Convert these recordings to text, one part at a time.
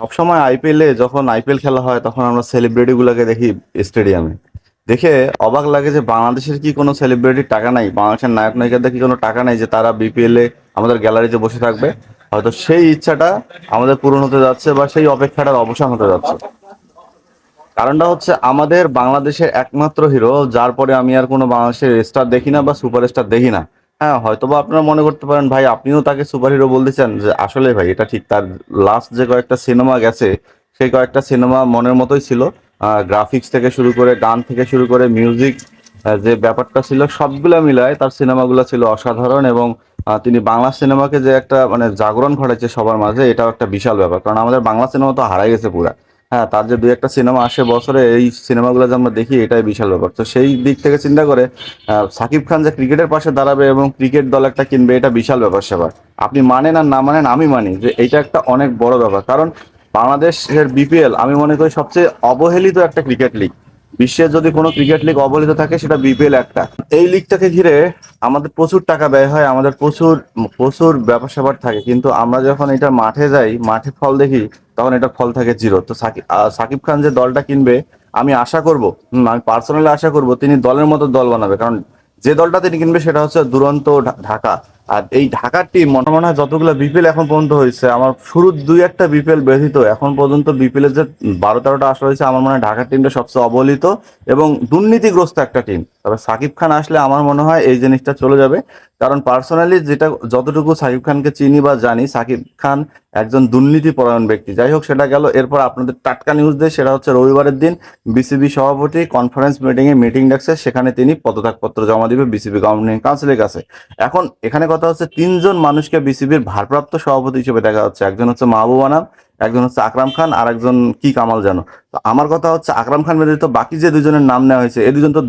সবসময় আইপিএলে যখন আইপিএল খেলা হয়, তখন আমরা সেলিব্রিটি গুলাকে দেখি স্টেডিয়ামে দেখে অবাক লাগে যে বাংলাদেশের কি কোনো সেলিব্রিটির টাকা নাই? বাংলাদেশের নায়ক নায়িকাদের কি কোনো টাকা নাই যে তারা বিপিএল এ আমাদের গ্যালারিতে বসে থাকবে? হয়তো সেই ইচ্ছাটা আমাদের পূরণ হতে যাচ্ছে বা সেই অপেক্ষাটার অবসান হতে যাচ্ছে। কারণটা হচ্ছে আমাদের বাংলাদেশের একমাত্র হিরো যার পরে আমি আর কোনো বাংলাদেশের স্টার দেখি না বা সুপারস্টার দেখি না। হ্যাঁ হয়তোবা আপনারা মনে করতে পারেন, ভাই, আপনিও তাকে সুপার হিরো বলতেছেন যে, আসলে ভাই, এটা ঠিক, তার লাস্ট যে কয়েকটা সিনেমা গেছে, সেই কয়েকটা সিনেমা মনের মতোই ছিল। গ্রাফিক্স থেকে শুরু করে, গান থেকে শুরু করে মিউজিক যে ব্যাপারটা ছিল, সবগুলা মিলায় তার সিনেমাগুলো ছিল অসাধারণ এবং তিনি বাংলা সিনেমাকে যে একটা মানে জাগরণ ঘটাচ্ছে সবার মাঝে, এটাও একটা বিশাল ব্যাপার। কারণ আমাদের বাংলা সিনেমা তো হারাই গেছে পুরা। হ্যাঁ তার যে দু একটা সিনেমা আসে বছরে, এই সিনেমাগুলো যে আমরা দেখি, এটাই বিশাল ব্যাপার। তো সেই দিক থেকে চিন্তা করে সাকিব খান যে ক্রিকেটের পাশে দাঁড়াবে এবং ক্রিকেট দল একটা কিনবে, এটা বিশাল ব্যাপার সেবার। আপনি মানেন আর না মানেন, আমি মানি যে এটা একটা অনেক বড় ব্যাপার। কারণ বাংলাদেশের বিপিএল আমি মনে করি সবচেয়ে অবহেলিত একটা ক্রিকেট লিগ বিশ্বের যদি কোনো ক্রিকেট লিগ অবহেলিত থাকে, সেটা বিপিএল একটা। এই লিগটাকে ঘিরে আমাদের প্রচুর টাকা ব্যয় হয়, আমাদের প্রচুর প্রচুর ব্যাপার স্যাপার থাকে। কিন্তু আমরা যখন এটা মাঠে যাই, মাঠে ফল দেখি, তখন এটা ফল থাকে জিরো তো সাকিব সাকিব খান যে দলটা কিনবে, আমি আশা করব আমি পার্সোনালি আশা করব, তিনি দলের মতো দল বানাবে। কারণ যে দলটা তিনি কিনবে, সেটা হচ্ছে দুরন্ত ঢাকা। আর এই ঢাকার টিম মনে মনে হয় যতগুলো বিপিএল এখন পর্যন্ত হয়েছে, আমার শুরুর দুই একটা বিপিএল ব্যতীত এখন পর্যন্ত বিপিএল এর যে বারো তেরোটা আসা হয়েছে আমার মনে হয় ঢাকার টিমটা সবচেয়ে অবহেলিত এবং দুর্নীতিগ্রস্ত একটা টিম তবে সাকিব খান আসলে আমার মনে হয় এই জিনিসটা চলে যাবে। কারণ পার্সোনালি যেটা, যতটুকু সাকিব খানকে চিনি বা জানি, সাকিব খান একজন দুর্নীতি পরায়ণ ব্যক্তি। যাই হোক, সেটা গেল। এরপর আপনাদের টাটকা নিউজ দেয়, সেটা হচ্ছে রবিবারের দিন বিসিবি সভাপতি কনফারেন্স মিটিং এ মিটিং ডাকছে সেখানে তিনি পদত্যাগপত্র জমা দিবে বিসিবি গভর্নিং কাউন্সিলের কাছে। এখন এখানে কথা হচ্ছে তিনজন মানুষকে বিসিবির ভারপ্রাপ্ত সভাপতি হিসেবে দেখা হচ্ছে একজন হচ্ছে মাহবুব আনাম, একজন হচ্ছে আকরাম খান আর একজন কি কামাল জানো। তো আমার কথা হচ্ছে আকরাম খান ব্যতীত বাকি যে দুজনের নাম নেওয়া হয়েছে এই দুজন তো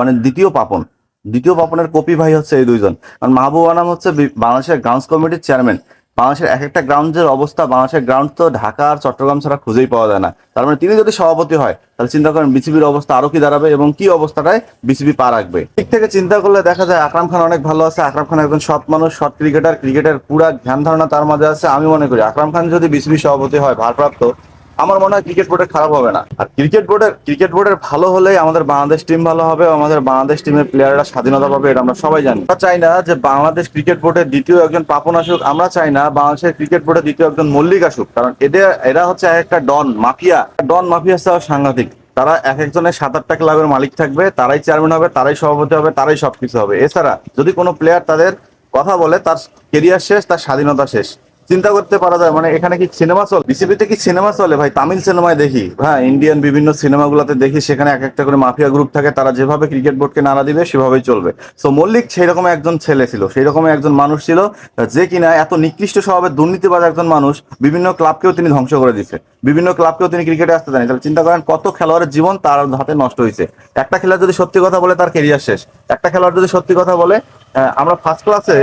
মানে দ্বিতীয় পাপন। দ্বিতীয় পাপনের কপি ভাই হচ্ছে এই দুইজন। কারণ মাহবুব আনাম হচ্ছে বাংলাদেশের গ্রাউন্ডস কমিটির চেয়ারম্যান। বাংলাদেশের এক একটা গ্রাউন্ডের অবস্থা, বাংলাদেশের গ্রাউন্ড তো ঢাকা আর চট্টগ্রাম ছাড়া খুঁজেই পাওয়া যায় না। তার মানে তিনি যদি সভাপতি হয়, তাহলে চিন্তা করেন বিসিবির অবস্থা আরও কি দাঁড়াবে এবং কি অবস্থাটায় বিসিবি পা রাখবে। দিক থেকে চিন্তা করলে দেখা যায় আকরাম খান অনেক ভালো আছে। আকরাম খান একজন সৎ মানুষ, সৎ ক্রিকেটার ক্রিকেটের পুরা ধ্যান ধারণা তার মাঝে আছে। আমি মনে করি আকরাম খান যদি বিসিবি সভাপতি হয়, ভারপ্রাপ্ত আমার মনে হয় ক্রিকেট বোর্ডের খারাপ হবে না। আর ক্রিকেট বোর্ডের ক্রিকেট বোর্ডের ভালো হলেই আমাদের বাংলাদেশ টিম ভালো হবে আমাদের বাংলাদেশ টিমের প্লেয়াররা স্বাধীনতা পাবে এটা আমরা সবাই জানি। আমরা চাই না যে বাংলাদেশ ক্রিকেট বোর্ডের দ্বিতীয় একজন পাপন আসুক, আমরা চাই না বাংলাদেশের ক্রিকেট বোর্ডের দ্বিতীয় একজন মল্লিক আসুক। কারণ এদের এরা হচ্ছে এক একটা ডন, মাফিয়া। ডন, মাফিয়া সহ সাংঘাতিক। তারা এক একজনের সাত আটটা ক্লাবের মালিক থাকবে, তারাই চেয়ারম্যান হবে, তারাই সভাপতি হবে, তারাই সবকিছু হবে। এছাড়া যদি কোনো প্লেয়ার তাদের কথা বলে, তার কেরিয়ার শেষ, তার স্বাধীনতা শেষ। চিন্তা করতে পারা যায়। মানে এখানে কি সিনেমা চলে? বিসিবিতে কি সিনেমা চলে? ভাই, তামিল সিনেমায় দেখি। হ্যাঁ ইন্ডিয়ান বিভিন্ন সিনেমাগুলোতে দেখি, সেখানে এক একটা করে মাফিয়া গ্রুপ থাকে, তারা যেভাবে ক্রিকেট বোর্ডকে নাড়া দিবে, সেভাবেই চলবে। সো মল্লিক সেই রকম একজন ছেলে ছিল সেই রকম একজন মানুষ ছিল, যে কিনা এত নিকৃষ্ট স্বভাবের দুর্নীতিবাজ একজন মানুষ, বিভিন্ন ক্লাবকেও তিনি ধ্বংস করে দিচ্ছে বিভিন্ন ক্লাবকেও তিনি ক্রিকেটে আসতে জানি তাহলে চিন্তা করেন, কত খেলোয়াড়ের জীবন তার হাতে নষ্ট হয়েছে। একটা খেলোয়াড় যদি সত্যি কথা বলে, তার কেরিয়ার শেষ। একটা খেলোয়াড় যদি সত্যি কথা বলে আমরা ফার্স্ট ক্লাসে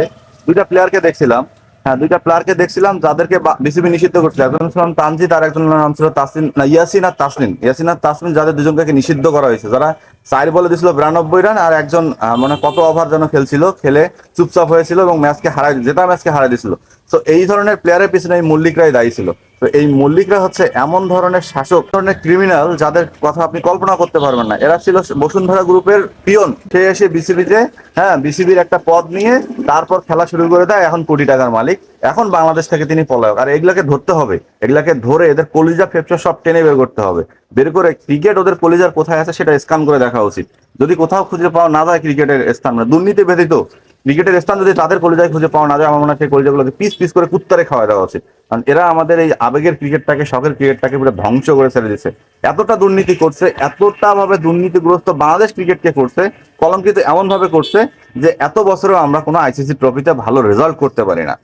দুইটা প্লেয়ারকে দেখছিলাম। হ্যাঁ দুইটা প্লেয়ারকে দেখছিলাম, যাদেরকে বিসিবি নিষিদ্ধ করছিল। একজন ছিলাম তানজিদ আর একজন নাম ছিল তাসলিন না, ইয়াসিন আর তাসলিন ইয়াসিন আর তাসলিন যাদের দুজনকে নিষিদ্ধ করা হয়েছে? যারা চার বলে দিছিল বিরানব্বই রান আর একজন মানে কত ওভার যেন খেলছিল, খেলে চুপচাপ হয়েছিল এবং ম্যাচকে হারাই যেটা ম্যাচকে হারাই দিছিল তো এই ধরনের প্লেয়ারের পিছনে এই মল্লিকরাই দায়ী ছিল। তো এই মল্লিকরা হচ্ছে এমন ধরনের শাসক ধরনের ক্রিমিনাল যাদের কথা আপনি কল্পনা করতে পারবেন না। এরা ছিল বসুন্ধরা গ্রুপের পিয়ন। সে এসে বিসিবিতে হ্যাঁ বিসিবির একটা পদ নিয়ে তারপর খেলা শুরু করে দেয়, এখন কোটি টাকার মালিক। এখন বাংলাদেশ থেকে তিনি পলায়ক। আর এগুলাকে ধরতে হবে। এগুলাকে ধরে এদের কলিজা ফেপসা সব টেনে বের করতে হবে। বের করে ক্রিকেট ওদের কলিজার কোথায় আছে সেটা স্ক্যান করে দেখা উচিত। যদি কোথাও খুঁজে পাওয়া না যায় ক্রিকেটের স্থান মানে দুর্নীতি ব্যতীত ক্রিকেটের স্থান যদি তাদের কলিজায় খুঁজে পাওয়া না যায়, আমার মনে হয় সেই কলিজাগুলোকে পিস পিস করে কুত্তারে খাওয়া দেওয়া উচিত। কারণ এরা আমাদের এই আবেগের ক্রিকেটটাকে, শখের ক্রিকেটটাকে পুরো ধ্বংস করে ছেড়ে দিচ্ছে এতটা দুর্নীতি করছে, এতটা ভাবে দুর্নীতিগ্রস্ত বাংলাদেশ ক্রিকেটকে করছে, কলঙ্কিত এমনভাবে করছে যে এত বছরেও আমরা কোনো আইসিসি ট্রফিতে ভালো রেজাল্ট করতে পারি না।